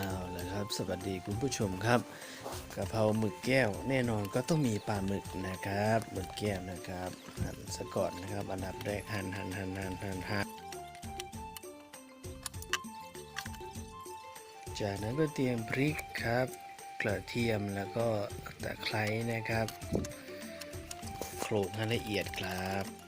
เอาละครับ สวัสดีคุณผู้ชมครับกะเพราหมึกแก้วแน่นอนก็ต้องมีปลาหมึกนะครับหมึกแก้วนะครับหั่นซะก่อนนะครับ อันดับแรกหั่นหั่นหั่นหั่นหั่นหั่นจากนั้นก็เตรียมพริกครับ กระเทียมแล้วก็ตะไคร้นะครับ โขลกให้ละเอียดครับ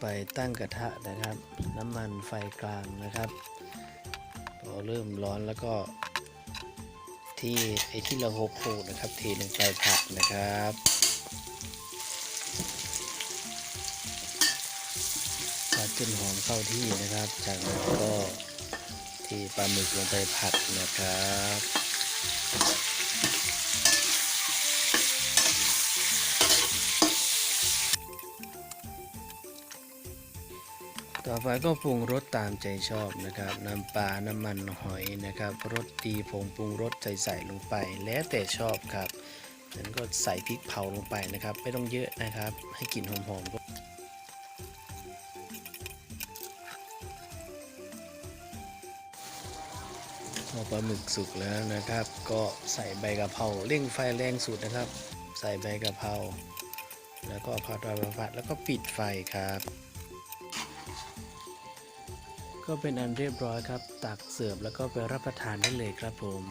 ไปตั้งกระทะนะครับ น้ำมันไฟกลางนะครับพอเริ่มร้อนแล้วก็ที่ไอที่เราโขลกๆนะครับเทลงไปผัดนะครับผัดจนหอมเข้าที่นะครับ จากนั้นก็เที่ปลาหมึกลงไปผัดนะครับ ต่อไปก็ปรุงรสตามใจชอบนะครับน้ำปลาน้ำมันหอยนะครับรสดีผงปรุงรสใส่ใส่ลงไป แล้วแต่ชอบครับนั้นก็ใส่พริกเผาลงไปนะครับ ไม่ต้องเยอะนะครับ ให้กลิ่นหอมๆก็พอปลาหมึกสุกแล้วนะครับ ก็ใส่ใบกะเพราเร่งไฟแรงสุดนะครับ ใส่ใบกะเพราแล้วก็ผัดผัดผัดแล้วก็ปิดไฟครับ ก็เป็นอันเรียบร้อยครับ ตักเสิร์ฟแล้วก็ไปรับประทานได้เลยครับผม